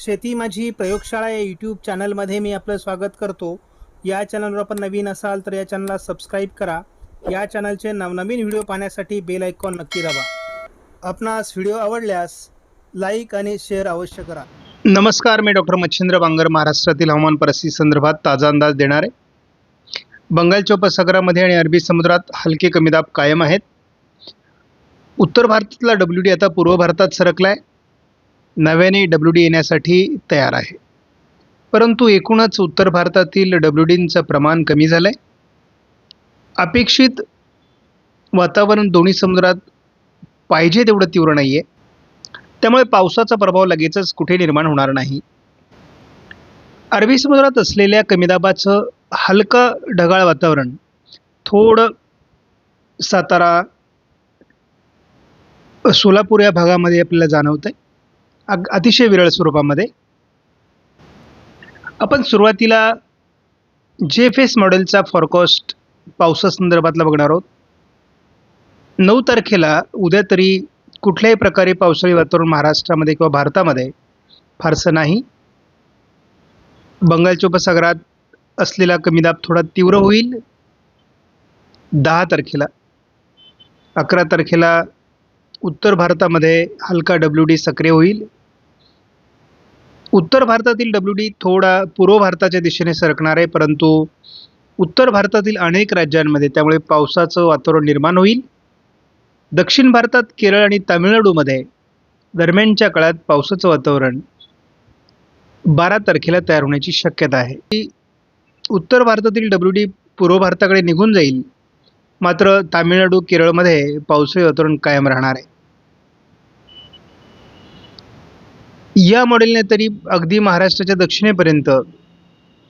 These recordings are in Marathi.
शेती माझी प्रयोगशाळा या यूट्यूब चॅनलमध्ये मी आपलं स्वागत करतो. या चॅनलवर आपण नवीन असाल तर या चॅनलला सबस्क्राईब करा. या चॅनलचे नवनवीन व्हिडिओ पाहण्यासाठी बेल आयकॉन नक्की दाबा. आपणास व्हिडिओ आवडल्यास लाईक आणि शेअर अवश्य करा. नमस्कार मी डॉक्टर मच्छिंद्र बांगर महाराष्ट्रातील हवामान परिस्थिती संदर्भात ताजा अंदाज देणार. आहे बंगालच्या उपसागरामध्ये आणि अरबी समुद्रात हलके कमी दाब कायम आहेत. उत्तर भारतातला डब्ल्यू डी आता पूर्व भारतात सरकला आहे नव्याने डब्ल्यू डी येण्यासाठी तयार आहे. परंतु एकूणच उत्तर भारतातील डब्ल्यू डींचं प्रमाण कमी झालं आहे अपेक्षित वातावरण दोन्ही समुद्रात पाहिजे तेवढं तीव्र नाही आहे त्यामुळे पावसाचा प्रभाव लगेचच कुठे निर्माण होणार नाही. अरबी समुद्रात असलेल्या कमी दाबाचं हलकं ढगाळ वातावरण थोडं सातारा सोलापूर या भागामध्ये आपल्याला जाणवतं आहे अग अतिशय विरळ स्वरूपामध्ये. आपण सुरुवातीला जे एफ एस मॉडेलचा फॉरकास्ट पावसासंदर्भातला बघणार आहोत. नऊ तारखेला उद्या तरी कुठल्याही प्रकारे पावसाळी वातावरण महाराष्ट्रामध्ये किंवा भारतामध्ये फारसं नाही. बंगालच्या उपसागरात असलेला कमी दाब थोडा तीव्र होईल. दहा तारखेला अकरा तारखेला उत्तर भारतामध्ये हलका डब्ल्यू डी सक्रिय होईल. उत्तर भारतातील डब्ल्यू डी थोडा पूर्व भारताच्या दिशेने सरकणार आहे परंतु उत्तर भारतातील अनेक राज्यांमध्ये त्यामुळे पावसाचं वातावरण निर्माण होईल. दक्षिण भारतात केरळ आणि तामिळनाडूमध्ये दरम्यानच्या काळात पावसाचं वातावरण बारा तारखेला तयार होण्याची शक्यता आहे. उत्तर भारतातील डब्ल्यू डी पूर्व भारताकडे निघून जाईल मात्र तामिळनाडू केरळमध्ये पावसाळी वातावरण कायम राहणार आहे. या मॉडेलने तरी अगदी महाराष्ट्राच्या दक्षिणेपर्यंत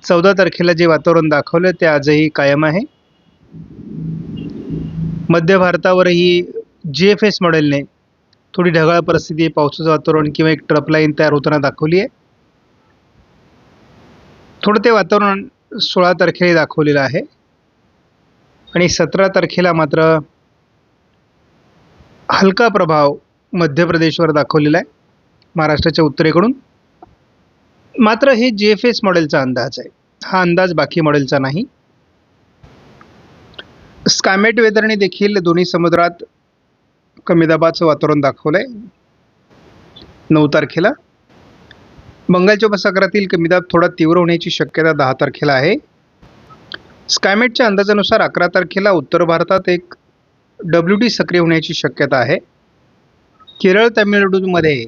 चौदा तारखेला जे वातावरण दाखवलं ते आजही कायम आहे. मध्य भारतावरही जी एफ एस मॉडेलने थोडी ढगाळ परिस्थिती पावसाचं वातावरण किंवा एक ट्रप लाईन तयार होताना दाखवली आहे. थोडं ते वातावरण सोळा तारखेला दाखवलेलं आहे. आणि सतरा तारखेला मात्र हलका प्रभाव मध्य प्रदेशवर दाखवलेला आहे. महाराष्ट्राच्या उत्तरेकडून. मात्र हे जी एफ एस मॉडेलचा अंदाज आहे. हा अंदाज बाकी मॉडेलचा नाही. स्कायमेट वेदरने देखील दोन्ही समुद्रात कमी दाबाचं वातावरण दाखवलं आहे नऊ तारखेला. बंगालच्या उपसागरातील कमी दाब थोडा तीव्र होण्याची शक्यता दहा तारखेला आहे. स्कायमेटच्या अंदाजानुसार अकरा तारखेला उत्तर भारतात एक डब्ल्यू डी सक्रिय होण्याची शक्यता आहे. केरळ तामिळनाडूमध्ये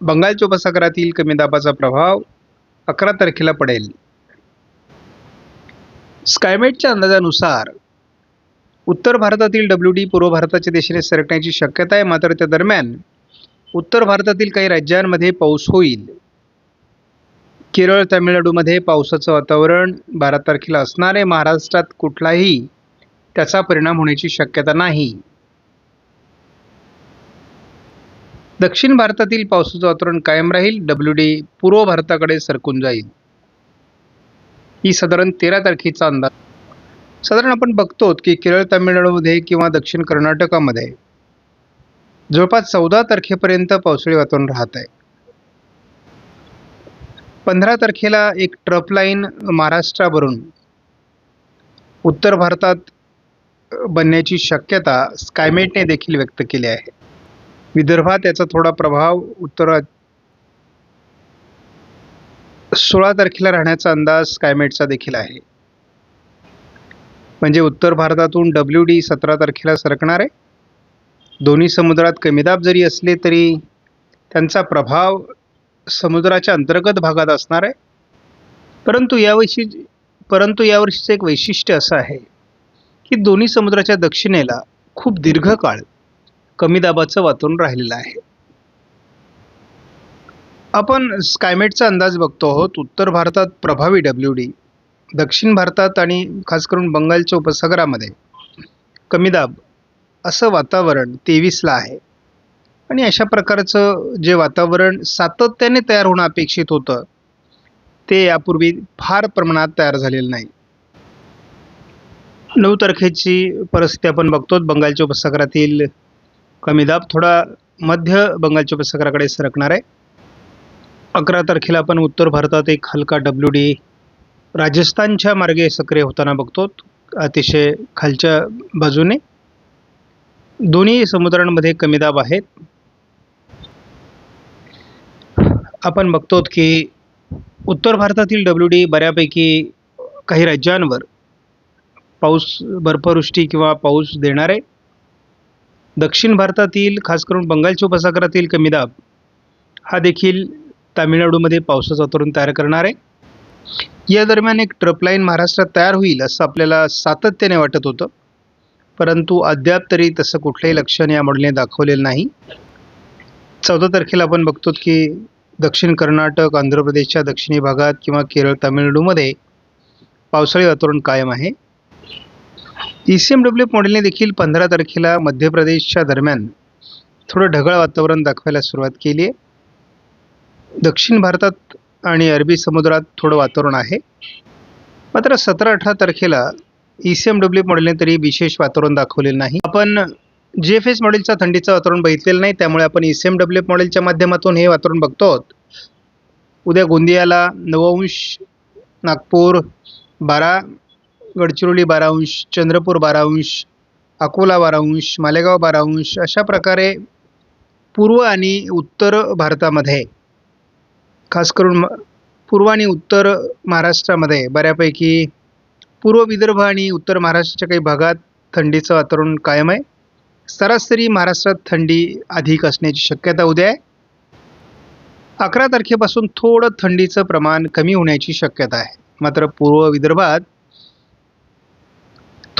बंगालच्या उपसागरातील कमी दाबाचा प्रभाव अकरा तारखेला पडेल. स्कायमेटच्या अंदाजानुसार उत्तर भारतातील डब्ल्यू डी पूर्व भारताच्या दिशेने सरकण्याची शक्यता आहे मात्र त्या दरम्यान उत्तर भारतातील काही राज्यांमध्ये पाऊस होईल. केरळ तामिळनाडूमध्ये पावसाचं वातावरण बारा तारखेला असणारे महाराष्ट्रात कुठलाही त्याचा परिणाम होण्याची शक्यता नाही. दक्षिण भारतातील पावसाचं वातावरण कायम राहील. डब्ल्यू डी पूर्व भारताकडे सरकून जाईल. ही साधारण तेरा तारखेचा अंदाज. साधारण आपण बघतो की केरळ तामिळनाडूमध्ये किंवा दक्षिण कर्नाटकामध्ये जवळपास चौदा तारखेपर्यंत पावसाळी वातावरण राहत आहे. पंधरा तारखेला एक ट्रप लाईन महाराष्ट्रावरून उत्तर भारतात बनण्याची शक्यता स्कायमेटने देखील व्यक्त केली आहे. विदर्भात याचा थोडा प्रभाव उत्तरात सोळा तारखेला राहण्याचा अंदाज स्कायमेटचा देखील आहे. म्हणजे उत्तर भारतातून डब्ल्यू डी सतरा तारखेला सरकणार आहे. दोन्ही समुद्रात कमीदाब जरी असले तरी त्यांचा प्रभाव समुद्राच्या अंतर्गत भागात असणार आहे. परंतु यावर्षी परंतु यावर्षीचं एक वैशिष्ट्य असं आहे की दोन्ही समुद्राच्या दक्षिणेला खूप दीर्घकाळ कमी दाबाचं वातावरण राहिलेलं आहे. आपण स्कायमेटचा अंदाज बघतो आहोत. उत्तर भारतात प्रभावी डब्ल्यू डी दक्षिण भारतात आणि खास करून बंगालच्या उपसागरामध्ये कमी दाब असं वातावरण तेवीसला आहे. आणि अशा प्रकारचं जे वातावरण सातत्याने तयार होणं अपेक्षित होतं ते यापूर्वी फार प्रमाणात तयार झालेलं नाही. नऊ तारखेची परिस्थिती आपण बघतो बंगालच्या उपसागरातील कमी दाब थोडा मध्य बंगालच्या उपसागराकडे सरकणार आहे. अकरा तारखेला आपण उत्तर भारतात एक हलका डब्ल्यू डी राजस्थानच्या मार्गे सक्रिय होताना बघतो. अतिशय खालच्या बाजूने. दोन्ही समुद्रांमध्ये कमी दाब आहेत. आपण बघतो की उत्तर भारतातील डब्ल्यू डी बऱ्यापैकी काही राज्यांवर पाऊस बर्फवृष्टी किंवा पाऊस देणार आहे. दक्षिण भारतातील खास करून बंगालच्या उपसागरातील कमी दाब हा देखील तामिळनाडूमध्ये पावसाचं वातावरण तयार करणार आहे. या दरम्यान एक ट्रपलाईन महाराष्ट्रात तयार होईल असं आपल्याला सातत्याने वाटत होतं. परंतु अद्याप तरी तसं कुठलंही लक्षण या मॉडेलने दाखवलेलं नाही. चौदा तारखेला आपण बघतो की दक्षिण कर्नाटक आंध्र प्रदेशच्या दक्षिणी भागात किंवा केरळ तामिळनाडूमध्ये पावसाळी वातावरण कायम आहे. ई सी एम डब्ल्यू मॉडेलने देखील पंधरा तारखेला मध्य प्रदेशच्या दरम्यान थोडं ढगाळ वातावरण दाखवायला सुरुवात केली आहे. दक्षिण भारतात आणि अरबी समुद्रात थोडं वातावरण आहे. मात्र सतरा अठरा तारखेला ई सी एम डब्ल्यू मॉडेलने तरी विशेष वातावरण दाखवलेलं नाही. आपण जी एफ एस मॉडेलचा थंडीचं वातावरण बघितलेलं नाही त्यामुळे आपण ई सी एम डब्ल्यू मॉडेलच्या माध्यमातून हे वातावरण बघतो आहोत. उद्या गोंदियाला नवंश नागपूर बारा गडचिरोली बारा अंश चंद्रपूर बारा अंश अकोला बारा अंश मालेगाव बारा अंश अशा प्रकारे पूर्व आणि उत्तर भारतामध्ये खास करून म- पूर्व आणि उत्तर महाराष्ट्रामध्ये बऱ्यापैकी पूर्व विदर्भ आणि उत्तर महाराष्ट्राच्या काही भागात थंडीचं वातावरण कायम आहे. सरासरी महाराष्ट्रात थंडी अधिक असण्याची शक्यता उद्या आहे. अकरा तारखेपासून थोडं थंडीचं प्रमाण कमी होण्याची शक्यता आहे. मात्र पूर्व विदर्भात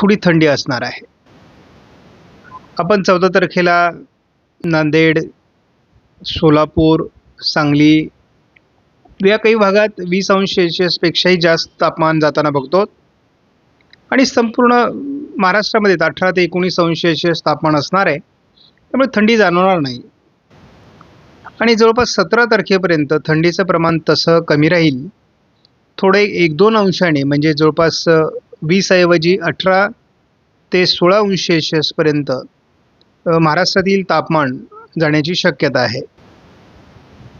थोडी थंडी असणार आहे. आपण चौदा तारखेला नांदेड सोलापूर सांगली या काही भागात वीस अंश सेल्शियसपेक्षाही जास्त तापमान जाताना बघतो. आणि संपूर्ण महाराष्ट्रामध्ये अठरा ते एकोणीस अंश सेल्शियस तापमान असणार आहे. त्यामुळे थंडी जाणवणार नाही. आणि जवळपास सतरा तारखेपर्यंत थंडीचं प्रमाण तसं कमी राहील. थोडे एक दोन अंशाने म्हणजे जवळपास वीस ऐवजी अठरा ते सोळा अंश सेल्शियसपर्यंत महाराष्ट्रातील तापमान जाण्याची शक्यता आहे.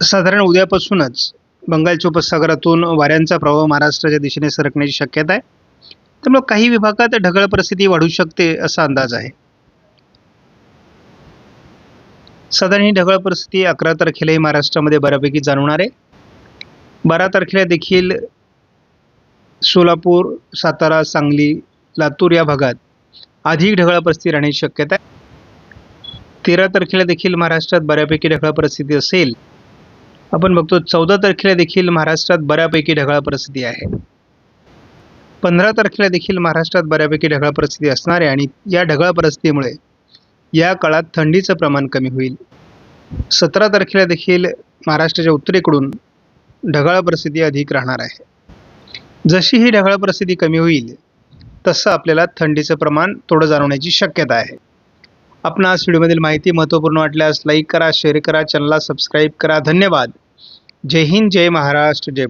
साधारण उद्यापासूनच बंगालच्या उपसागरातून वाऱ्यांचा प्रभाव महाराष्ट्राच्या दिशेने सरकण्याची शक्यता आहे. त्यामुळे काही विभागात ढगाळ परिस्थिती वाढू शकते असा अंदाज आहे. साधारण ही ढगाळ परिस्थिती अकरा तारखेलाही महाराष्ट्रामध्ये बऱ्यापैकी जाणवणार आहे. बारा तारखेला देखील सोलापूर सातारा सांगली लातूर या भागात अधिक ढगाळ परिस्थिती राहण्याची शक्यता आहे. तेरा तारखेला देखील महाराष्ट्रात बऱ्यापैकी ढगाळ परिस्थिती असेल. आपण बघतो चौदा तारखेला देखील महाराष्ट्रात बऱ्यापैकी ढगाळ परिस्थिती आहे. पंधरा तारखेला देखील महाराष्ट्रात बऱ्यापैकी ढगाळ परिस्थिती असणार आहे आणि या ढगाळ परिस्थितीमुळे या काळात थंडीचं प्रमाण कमी होईल. सतरा तारखेला देखील महाराष्ट्राच्या उत्तरेकडून ढगाळ परिस्थिती अधिक राहणार आहे. जशी ही ढगाळ परिस्थिती कमी होईल तसं आपल्याला थंडीचं प्रमाण थोडं जाणवण्याची शक्यता आहे. आपणास व्हिडिओमधील माहिती महत्त्वपूर्ण वाटल्यास लाईक करा शेअर करा चॅनलला सबस्क्राईब करा. धन्यवाद. जय हिंद जय महाराष्ट्र जय